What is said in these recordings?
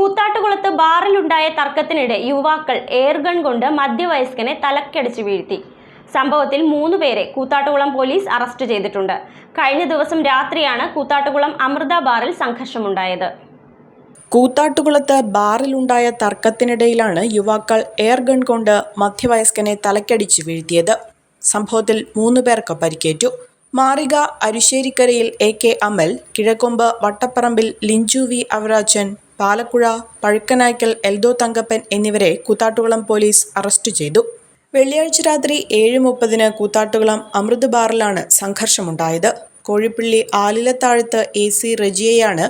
കൂത്താട്ടുകുളത്ത് ബാറിലുണ്ടായ തർക്കത്തിനിടെ യുവാക്കൾ എയർഗൺ കൊണ്ട് മധ്യവയസ്കനെ തലക്കടിച്ച് വീഴ്ത്തി. സംഭവത്തിൽ മൂന്ന് പേരെ കൂത്താട്ടുകുളം പോലീസ് അറസ്റ്റ് ചെയ്തിട്ടുണ്ട്. കഴിഞ്ഞ ദിവസം രാത്രിയാണ് കൂത്താട്ടുകുളം അമൃത ബാറിൽ സംഘർഷമുണ്ടായത്. കൂത്താട്ടുകുളത്ത് ബാറിലുണ്ടായ തർക്കത്തിനിടയിലാണ് യുവാക്കൾ എയർഗൺ കൊണ്ട് മധ്യവയസ്കനെ തലക്കടിച്ച് വീഴ്ത്തിയത്. സംഭവത്തിൽ മൂന്ന് പേർക്ക് പരിക്കേറ്റു. മാറിക അരിശ്ശേരിക്കരയിൽ A K Amal കിഴക്കൊമ്പ് Vattaparambil Linju V Avarachan Palakuzha പഴുക്കനായ്ക്കൽ Eldho Thankappan എന്നിവരെ കൂത്താട്ടുകുളം പോലീസ് അറസ്റ്റ് ചെയ്തു. വെള്ളിയാഴ്ച രാത്രി ഏഴ് മുപ്പതിന് കൂത്താട്ടുകുളം അമൃത് ബാറിലാണ് സംഘർഷമുണ്ടായത്. കോഴിപ്പള്ളി ആലിലത്താഴത്ത് എ സി റജിയെയാണ്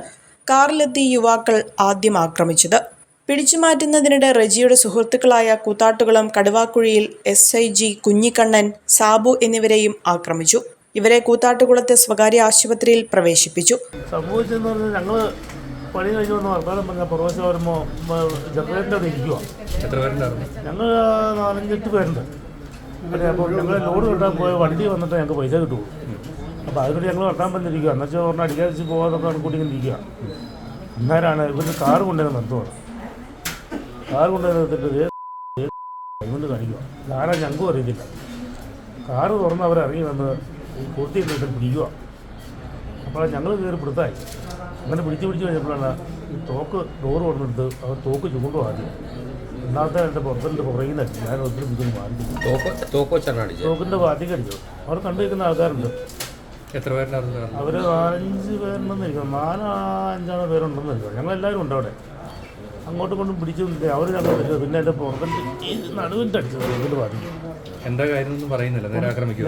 കാറിലെത്തി യുവാക്കൾ ആദ്യം ആക്രമിച്ചത്. പിടിച്ചു പിടിച്ചുമാറ്റുന്നതിനിടെ റജിയുടെ സുഹൃത്തുക്കളായ Koothattukulam Kaduvakkuzhiyil S I G Kunjikannan Sabu എന്നിവരെയും ആക്രമിച്ചു. ഇവരെ കൂത്താട്ടുകുളത്തെ സ്വകാര്യ ആശുപത്രിയിൽ പ്രവേശിപ്പിച്ചു. സംഭവിച്ചെന്ന് പറഞ്ഞാൽ ഞങ്ങൾ പണി കഴിഞ്ഞ് വന്ന് വർത്തമാനം പറഞ്ഞ പുറവശം വരുമ്പോൾ ജനറേറ്ററിന്റെ അവിടെ ഇരിക്കുക എത്ര പേരുണ്ടായിരുന്നു? ഞങ്ങൾ നാലഞ്ചെട്ട് പേരുണ്ട്. അല്ലെ അപ്പോൾ ഞങ്ങൾ ലോഡ് കിട്ടാൻ പോയ വണ്ടി വന്നിട്ട് ഞങ്ങൾക്ക് പൈസ കിട്ടുള്ളൂ. അപ്പോൾ അതിനോട് ഞങ്ങൾ വർത്താൻ പറഞ്ഞിരിക്കുക എന്നു വെച്ചാൽ പറഞ്ഞാൽ അടിക്കാതിച്ച് പോകാതൊക്കെ കണക്കൂട്ടി ഇരിക്കുക അന്നേരമാണ് ഇവരുടെ കാറ് കൊണ്ടുവരുന്ന നിർത്തുവാണ് കാറ് കൊണ്ടുവരുന്ന നിർത്തിട്ട് കൊണ്ട് കാണിക്കുക ധാരാ ഞങ്ങൾക്കും അറിയത്തില്ല. കാറ് തുറന്ന് അവരിറങ്ങി വന്ന് പൂർത്തി പിടിക്കുക അപ്പോൾ ഞങ്ങൾ കയറി പിടുത്തായി അങ്ങനെ പിടിച്ച് പിടിച്ച് കഴിഞ്ഞപ്പോഴാണ് ഈ തോക്ക് ഡോറ് കൊടുത്തിട്ട് അവർ തോക്ക് ചൂണ്ടു ആദ്യം രണ്ടാമത്തെ എന്റെ പുറത്തിന്റെ പുറകിൽ നിന്ന് അടിച്ചു ഞാൻ ഒത്തിരി പിടിക്കുന്നു മാറി തോക്ക് തോക്കിന്റെ വാതിക്ക് അടിച്ചു. അവർ കണ്ടു നിൽക്കുന്ന ആൾക്കാരുണ്ട്. എത്ര പേരുണ്ടായിരുന്നു അവർ നാലഞ്ച് പേരുണ്ടെന്ന് ഇരിക്കണം നാലോ അഞ്ചാണോ പേരുണ്ടെന്ന് ഇരിക്കണം ഞങ്ങളെല്ലാവരും ഉണ്ട് അവിടെ. അങ്ങോട്ടും കൊണ്ടും പിടിച്ചു അവർ ഞങ്ങൾ പറ്റും പിന്നെ എന്റെ പുറത്തിന്റെ നടുവിന്റെ അടിച്ചത് തോക്കിന്റെ വാതിക്ക് എന്താ കാര്യം പറയുന്നില്ല.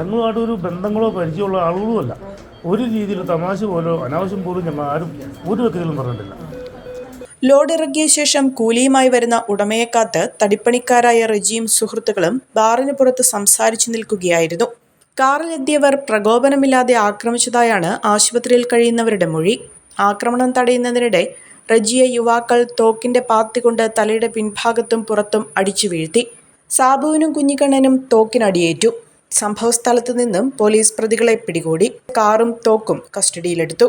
ഞങ്ങളുമായിട്ട് ഒരു ബന്ധങ്ങളോ പരിചയമുള്ള ആളുകളുമല്ല. ഒരു രീതിയിൽ തമാശ പോലോ അനാവശ്യം പോലും ഞമ്മ ആരും ഒരു വ്യക്തികളും പറഞ്ഞിട്ടില്ല. ലോഡ് ഇറക്കിയ ശേഷം കൂലിയുമായി വരുന്ന ഉടമയെ കാത്ത് തടിപ്പണിക്കാരായ റജിയും സുഹൃത്തുക്കളും ബാറിന് പുറത്ത് സംസാരിച്ചു നിൽക്കുകയായിരുന്നു. കാറിലെത്തിയവർ പ്രകോപനമില്ലാതെ ആക്രമിച്ചതായാണ് ആശുപത്രിയിൽ കഴിയുന്നവരുടെ മൊഴി. ആക്രമണം തടയുന്നതിനിടെ റജിയെ യുവാക്കൾ തോക്കിന്റെ പാത്തി കൊണ്ട് തലയുടെ പിൻഭാഗത്തും പുറത്തും അടിച്ചു വീഴ്ത്തി. സാബുവിനും കുഞ്ഞിക്കണ്ണനും തോക്കിനടിയേറ്റു. സംഭവസ്ഥലത്ത് നിന്നും പോലീസ് പ്രതികളെ പിടികൂടി കാറും തോക്കും കസ്റ്റഡിയിലെടുത്തു.